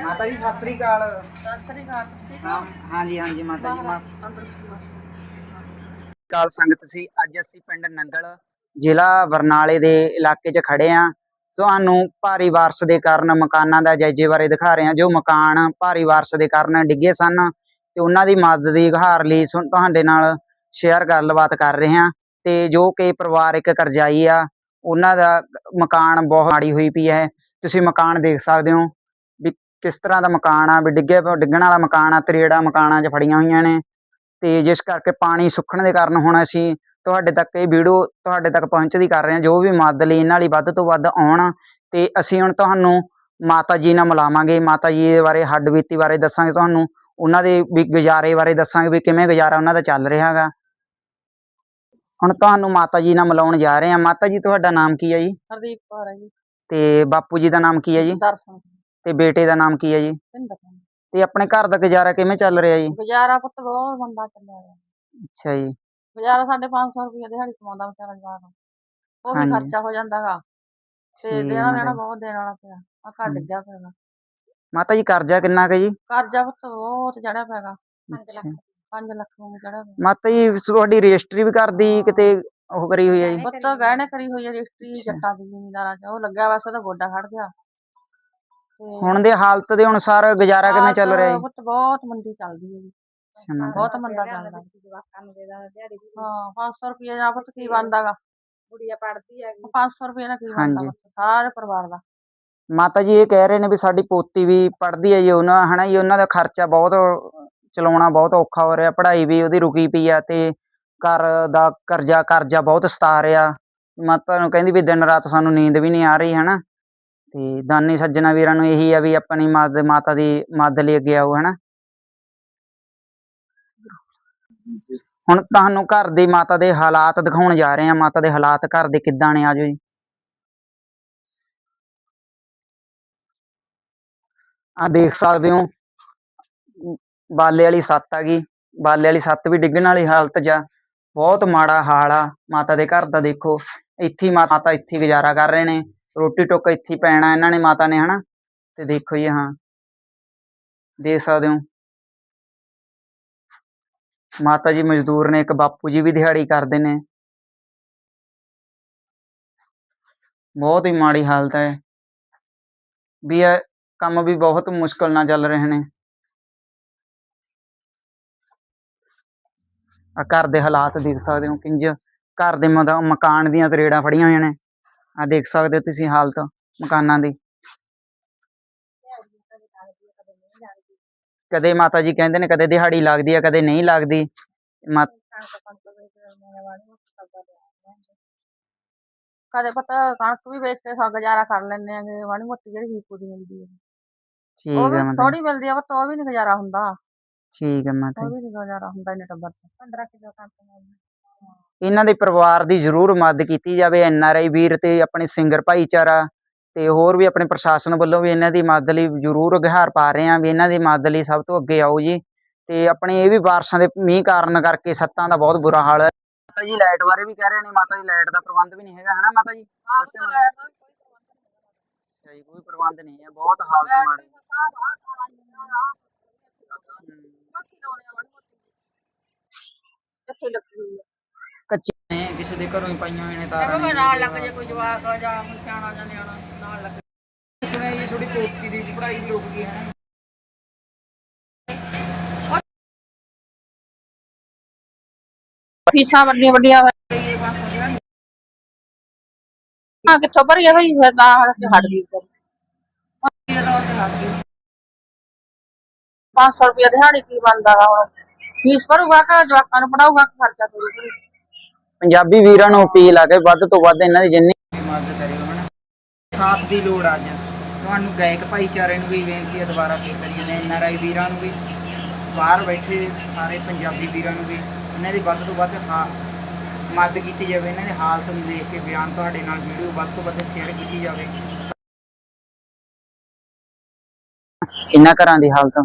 ਮਾਤਾ ਜੀ ਸਤਿ ਸ੍ਰੀ ਅਕਾਲ। ਸਤਿ ਸ੍ਰੀ ਅਕਾਲ ਠੀਕ ਹਾਂ? ਹਾਂਜੀ ਹਾਂਜੀ ਮਾਤਾ ਜੀ ਮਾ ਕਾਲ ਸੰਗਤ ਸੀ ਅੱਜ ਅਸੀਂ ਪਿੰਡ ਨੰਗਲ ਜ਼ਿਲ੍ਹਾ ਬਰਨਾਲੇ ਦੇ ਇਲਾਕੇ 'ਚ ਖੜੇ ਆਂ। ਤੁਹਾਨੂੰ ਭਾਰੀ ਬਾਰਿਸ਼ ਦੇ ਕਾਰਨ ਮਕਾਨਾਂ ਦਾ ਜਾਇਜ਼ੇ ਬਾਰੇ ਦਿਖਾ ਰਹੇ ਹਾਂ ਜੋ ਮਕਾਨ ਭਾਰੀ ਬਾਰਿਸ਼ ਦੇ ਕਾਰਨ ਡਿੱਗੇ ਸਨ ਤੇ ਉਹਨਾਂ ਦੀ ਮਦਦ ਦੀ ਗੁਹਾਰ ਲਈ ਤੁਹਾਡੇ ਨਾਲ ਸ਼ੇਅਰ ਗੱਲਬਾਤ ਕਰ ਰਹੇ ਹਾਂ ਤੇ ਜੋ ਕਿ ਪਰਿਵਾਰ ਇੱਕ ਕਰਜ਼ਾਈ ਆ ਉਹਨਾਂ ਦਾ ਮਕਾਨ ਬਹੁਤ ਮਾੜੀ ਹੋਈ ਪਈ ਹੈ। ਤੁਸੀਂ ਮਕਾਨ ਦੇਖ ਸਕਦੇ ਹੋ। ਕਿਸ ਤਰ੍ਹਾਂ ਦਾ ਮਕਾਨ ਆ ਵੀ ਡਿੱਗੇ ਡਿੱਗਣ ਵਾਲਾ ਮਕਾਨ ਆ ਤਰੇੜਾ ਮਕਾਨਾਂ 'ਚ ਫੜੀਆਂ ਹੋਈਆਂ ਨੇ। ਤੇ ਜਿਸ ਕਰਕੇ ਪਾਣੀ ਸੁੱਕਣ ਦੇ ਕਾਰਨ ਹੁਣ ਅਸੀਂ ਤੁਹਾਡੇ ਤੱਕ ਇਹ ਵੀਡੀਓ ਤੁਹਾਡੇ ਤੱਕ ਪਹੁੰਚਦੀ ਕਰ ਰਹੇ ਹਾਂ ਜੋ ਵੀ ਮਦਦ ਲਈ ਇਹਨਾਂ ਲਈ ਵੱਧ ਤੋਂ ਵੱਧ ਆਉਣ। ਤੇ ਅਸੀਂ ਹੁਣ ਤੁਹਾਨੂੰ ਮਾਤਾ ਜੀ ਨਾਲ ਮਿਲਾਵਾਂਗੇ। ਮਾਤਾ ਜੀ ਦੇ ਬਾਰੇ ਹੱਡ ਬੀਤੀ ਬਾਰੇ ਦੱਸਾਂਗੇ ਤੁਹਾਨੂੰ। ਉਹਨਾਂ ਦੇ ਵੀ ਗੁਜ਼ਾਰੇ ਬਾਰੇ ਦੱਸਾਂਗੇ ਵੀ ਕਿਵੇਂ ਗੁਜ਼ਾਰਾ ਉਹਨਾਂ ਦਾ ਚੱਲ ਰਿਹਾ ਹੈਗਾ। ਹੁਣ ਤੁਹਾਨੂੰ ਮਾਤਾ ਜੀ ਨਾਲ ਮਿਲਾਉਣ ਜਾ ਰਹੇ ਹਾਂ। ਮਾਤਾ ਜੀ ਤੁਹਾਡਾ ਨਾਮ ਕੀ ਹੈ ਜੀ? ਹਰਦੀਪ ਕੌਰ ਹੈ ਜੀ। ਤੇ ਬਾਪੂ ਜੀ ਦਾ ਨਾਮ ਕੀ ਹੈ ਜੀ? ਦਰਸ਼ਨ। ਤੇ ਬੇਟੇ ਦਾ ਨਾਮ ਕੀ ਹੈ ਜੀ? ਭਿੰਦਰ ਸਿੰਘ ਤੇ ਆਪਣੇ ਘਰ ਦਾ ਗੁਜ਼ਾਰਾ ਕਿਵੇਂ ਚੱਲ ਰਿਹਾ ਜੀ? ਗੁਜ਼ਾਰਾ ਪੁੱਤ ਬਹੁਤ ਮੰਦਾ ਚੱਲਿਆ ਰਿਹਾ ਅੱਛਾ ਜੀ। ਗੁਜ਼ਾਰਾ ਸਾਡੇ 500 ਰੁਪਏ ਦਿਹਾੜੀ ਕਮਾਉਂਦਾ ਵਿਚਾਰਾ ਜਵਾਨ ਉਹ ਵੀ ਹਾਂਜੀ। ਖਰਚਾ ਹੋ ਜਾਂਦਾਗਾ ਤੇ ਠੀਕ ਦੇਣਾ ਲੈਣਾ। ਬਹੁਤ ਦੇਣ ਵਾਲਾ ਪਿਆ। ਆ ਘਰ ਹਮ। ਡਿੱਗਿਆ ਪਿਆ ਮਾਤਾ ਜੀ ਕਰਜ਼ਾ ਕਿੰਨਾ ਕੁ ਜੀ? ਕਰਜ਼ਾ ਪੁੱਤ ਬਹੁਤ ਚੜਿਆ ਪਿਆਗਾ ਅੱਛਾ। 5 ਲੱਖ ਨੂੰ ਚੜਿਆ ਪਿਆ। ਮਾਤਾ ਜੀ ਤੁਹਾਡੀ ਰਜਿਸਟਰੀ ਵੀ ਕਰਦੀ ਕਿਤੇ ਉਹ ਕਰੀ ਹੋਈ ਹੈ ਜੀ? ਪੁੱਤ ਗਹਿਣੇ ਕਰੀ ਹੋਈ ਹੈ ਰਜਿਸਟਰੀ ਅੱਛਾ। ਜੱਟਾਂ ਦੀ ਜ਼ਿਮੀਂਦਾਰਾਂ ਚ ਉਹ ਲੱਗਿਆ ਵੈਸੇ ਤਾਂ ਗੋਡਾ ਖੜ ਗਿਆ। ਹੁਣ ਦੇ ਹਾਲਤ ਦੇ ਅਨੁਸਾਰ ਗੁਜ਼ਾਰਾ ਕਿਵੇਂ ਚੱਲ ਰਿਹਾ ਜੀ? ਪੁੱਤ ਬਹੁਤ ਮੰਦੀ ਚੱਲਦੀ ਹੈ ਜੀ। ਬਹੁਤ ਮੰਦਾ ਚੱਲਦਾ। ਹਾਂ 500 ਰੁਪਏ ਦਾ ਪੁੱਤ ਕੀ ਬਣਦਾਗਾ? ਗੁੜੀਆ ਪੜਦੀ ਹੈਗੀ। 500 ਰੁਪਏ ਨਾਲ ਕੀ ਬਣਦਾ ਸਾਰੇ ਪਰਿਵਾਰ ਦਾ। ਮਾਤਾ ਜੀ ਇਹ ਕਹਿ ਰਹੇ ਨੇ ਵੀ ਸਾਡੀ ਪੋਤੀ ਵੀ ਪੜ੍ਹਦੀ ਹੈ ਜੀ ਉਹਨਾਂ ਹਨਾ ਜੀ ਉਹਨਾਂ ਦਾ ਖਰਚਾ ਬਹੁਤ ਚਲਾਉਣਾ ਬਹੁਤ ਔਖਾ ਹੋ ਰਿਹਾ ਪੜ੍ਹਾਈ ਵੀ ਉਹਦੀ ਰੁਕੀ ਪਈ ਆ ਤੇ ਘਰ ਦਾ ਕਰਜ਼ਾ ਕਰਜ਼ਾ ਬਹੁਤ ਸਤਾ ਰਿਹਾ। ਮਾਤਾ ਨੂੰ ਕਹਿੰਦੀ ਵੀ ਦਿਨ ਰਾਤ ਸਾਨੂੰ ਨੀਂਦ ਵੀ ਨਹੀਂ ਆ ਰਹੀ ਹਨਾ। ਤੇ ਦਾਨੀ ਸੱਜਣਾ ਵੀਰਾਂ ਨੂੰ ਇਹੀ ਆ ਵੀ ਆਪਣੀ ਮਦਦ ਮਾਤਾ ਦੀ ਮਦਦ ਲਈ ਅੱਗੇ ਆਓ, ਹਨਾ? ਹੁਣ ਤੁਹਾਨੂੰ ਘਰ ਦੀ ਮਾਤਾ ਦੇ ਹਾਲਾਤ ਦਿਖਾਉਣ ਜਾ ਰਹੇ ਆ ਮਾਤਾ ਦੇ ਹਾਲਾਤ ਘਰ ਦੇ ਕਿੱਦਾਂ ਨੇ? ਆਜੋ ਜੀ। ਆ ਦੇਖ ਸਕਦੇ ਹੋ। ਬਾਲੇ ਵਾਲੀ ਸੱਤ ਆ ਗਈ। ਬਾਲੇ ਵਾਲੀ ਸੱਤ ਵੀ ਡਿੱਗਣ ਵਾਲੀ ਹਾਲਤ 'ਚ ਬਹੁਤ ਮਾੜਾ ਹਾਲ ਆ। ਮਾਤਾ ਦੇ ਘਰ ਦਾ ਦੇਖੋ। ਇੱਥੇ ਹੀ ਮਾ- ਮਾਤਾ ਇੱਥੇ ਗੁਜ਼ਾਰਾ ਕਰ ਰਹੇ ਨੇ। ਰੋਟੀ ਟੁੱਕ ਇੱਥੇ ਪੈਣਾ, ਇਹਨਾਂ ਨੇ ਮਾਤਾ ਨੇ, ਹਨਾ? ਤੇ ਦੇਖੋ ਜੀ, ਹਾਂ। ਦੇਖ ਸਕਦੇ ਹੋ। ਮਾਤਾ ਜੀ ਮਜ਼ਦੂਰ ਨੇ, ਇੱਕ ਬਾਪੂ ਜੀ ਵੀ ਦਿਹਾੜੀ ਕਰਦੇ ਨੇ। ਬਹੁਤ ਹੀ ਮਾੜੀ ਹਾਲਤ ਹੈ। ਵੀ ਇਹ ਕੰਮ ਵੀ ਬਹੁਤ ਮੁਸ਼ਕਲ ਨਾਲ ਚੱਲ ਰਹੇ ਨੇ। ਆ ਘਰ ਦੇ ਹਾਲਾਤ ਦੇਖ ਸਕਦੇ ਹੋ, ਕਿੰਜ ਘਰ ਦੇ ਮਦਾ, ਮਕਾਨ ਦੀਆਂ ਤਰੇੜਾਂ ਫੜੀਆਂ ਹੋਈਆਂ ਨੇ। ਆ ਦੇਖ ਸਕਦੇ ਹੋ ਤੁਸੀਂ ਹਾਲਤ ਮਕਾਨਾਂ ਦੀ। ਕਦੇ ਮਾਤਾ ਜੀ ਕਹਿੰਦੇ ਨੇ ਕਦੇ ਦਿਹਾੜੀ ਲੱਗਦੀ ਆ ਕਦੇ ਨਹੀਂ ਲੱਗਦੀ। ਕਦੇ ਪਤਾ ਕਣਕ ਵੀ ਵੇਚ ਕੇ ਸਾ ਗੁਜ਼ਾਰਾ ਕਰ ਲੈਂਦੇ ਆਂਗੇ ਮਾੜੀ ਮੋਟੀ ਜਿਹੜੀ ਹੀਪੂ ਦੀ ਮਿਲਦੀ ਹੈ ਠੀਕ ਹੈ ਮਾਤਾ ਥੋੜੀ ਮਿਲਦੀ ਆ ਪਰ ਉਹ ਵੀ ਨਹੀਂ ਗੁਜ਼ਾਰਾ ਹੁੰਦਾ। ਠੀਕ ਹੈ ਮਾਤਾ ਉਹ ਵੀ ਨਹੀਂ ਗੁਜ਼ਾਰਾ ਹੁੰਦਾ ਇੰਨੇ ਟੱਬਰ ਤੋਂ। 15 ਕਿਲੋ ਕਣਕ ਮਿਲਦੀ। ਇਹਨਾਂ ਦੇ ਪਰਿਵਾਰ ਦੀ ਜ਼ਰੂਰ ਮਦਦ ਕੀਤੀ ਜਾਵੇ ਐਨ ਆਰ ਆਈ ਵੀਰ ਤੇ ਆਪਣੇ ਸਿੰਗਰ ਭਾਈਚਾਰਾ ਤੇ ਹੋਰ ਵੀ ਆਪਣੇ ਪ੍ਰਸ਼ਾਸਨ ਵੱਲੋਂ ਵੀ ਇਹਨਾਂ ਦੀ ਮਦਦ ਲਈ ਜ਼ਰੂਰ ਗੁਹਾਰ ਪਾ ਰਹੇ ਹਾਂ ਵੀ ਇਹਨਾਂ ਦੀ ਮਦਦ ਲਈ ਸਭ ਤੋਂ ਅੱਗੇ ਆਓ ਜੀ ਤੇ ਆਪਣੇ ਇਹ ਵੀ ਬਾਰਿਸ਼ਾਂ ਦੇ ਮੀਂਹ ਕਾਰਨ ਕਰਕੇ ਸੱਤਾਂ ਦਾ ਬਹੁਤ ਬੁਰਾ ਹਾਲ ਹੈ। ਮਾਤਾ ਜੀ ਲਾਈਟ ਬਾਰੇ ਵੀ ਕਹਿ ਰਹੇ ਨੇ ਮਾਤਾ ਜੀ ਲਾਈਟ ਦਾ ਪ੍ਰਬੰਧ ਵੀ ਨਹੀਂ ਹੈਗਾ ਹਨਾ ਮਾਤਾ ਜੀ? ਦੱਸਿਓ ਮਾਤਾ ਜੀ। ਅੱਛਾ ਜੀ ਕੋਈ ਪ੍ਰਬੰਧ ਨਹੀਂ ਹੈ ਬਹੁਤ ਹਾਲਤ ਮਾੜੀ। ਕਿੱਥੇ ਲੱਗੀ ਹੋਈ ਹੈ ਦੇ ਘਰੋਂ ਹੀ ਪਾਈਆਂ ਹੋਈਆਂ ਨੇ ਤਾਰਾਂ ਨਾਲ ਲੱਗ ਜੇ ਕੋਈ ਜਵਾਕ ਆ ਜਾਂ ਕੋਈ ਸਿਆਣਾ ਜਾਂ ਨਿਆਣਾ ਨਾਲ ਲੱਗ ਸੁਣਿਆ ਜੀ ਤੁਹਾਡੀ ਪੋਤੀ ਦੀ ਪੜ੍ਹਾਈ ਵੀ ਰੁਕ ਗਈ ਹੈ। ਫੀਸਾਂ ਵੱਡੀਆਂ ਵੱਡੀਆਂ ਹਾਂ ਕਿੱਥੋਂ ਭਰੀਏ ਹੋਈ ਫਿਰ ਤਾਂ ਹਟ ਗਈ ਫਿਰ। 500 ਰੁਪਏ ਦਿਹਾੜੀ ਕੀ ਬਣਦਾ ਗਾ ਹੁਣ ਫੀਸ ਭਰੂਗਾ ਕਿ ਜਵਾਕਾਂ ਨੂੰ ਪੜਾਊਗਾ ਕਿ ਖਰਚਾ ਕਰੂਗਾ। ਪੰਜਾਬੀ ਵੀਰਾਂ ਨੂੰ ਅਪੀਲ ਆ ਕਿ ਵੱਧ ਤੋਂ ਵੱਧ ਇਹਨਾਂ ਦੀ ਜਿੰਨੀ ਮਦਦ ਕਰਿਓ ਹਨਾ? ਸਾਥ ਦੀ ਲੋੜ ਆ ਅੱਜ। ਤੁਹਾਨੂੰ ਗਾਇਕ ਭਾਈਚਾਰੇ ਨੂੰ ਵੀ ਬੇਨਤੀ ਹੈ ਦੁਬਾਰਾ ਫੇਰ ਕਰੀਏ ਨੇ ਐਨ ਆਰ ਆਈ ਵੀਰਾਂ ਨੂੰ ਵੀ। ਬਾਹਰ ਬੈਠੇ ਸਾਰੇ ਪੰਜਾਬੀ ਵੀਰਾਂ ਨੂੰ ਵੀ ਇਹਨਾਂ ਦੀ ਵੱਧ ਤੋਂ ਵੱਧ ਹਾਂ ਮਦਦ ਕੀਤੀ ਜਾਵੇ ਇਹਨਾਂ ਦੇ ਹਾਲਤ ਨੂੰ ਦੇਖ ਕੇ ਬਿਆਨ ਤੁਹਾਡੇ ਨਾਲ ਵੀਡੀਓ ਵੱਧ ਤੋਂ ਵੱਧ ਸ਼ੇਅਰ ਕੀਤੀ ਜਾਵੇ। ਇਹਨਾਂ ਘਰਾਂ ਦੀ ਹਾਲਤ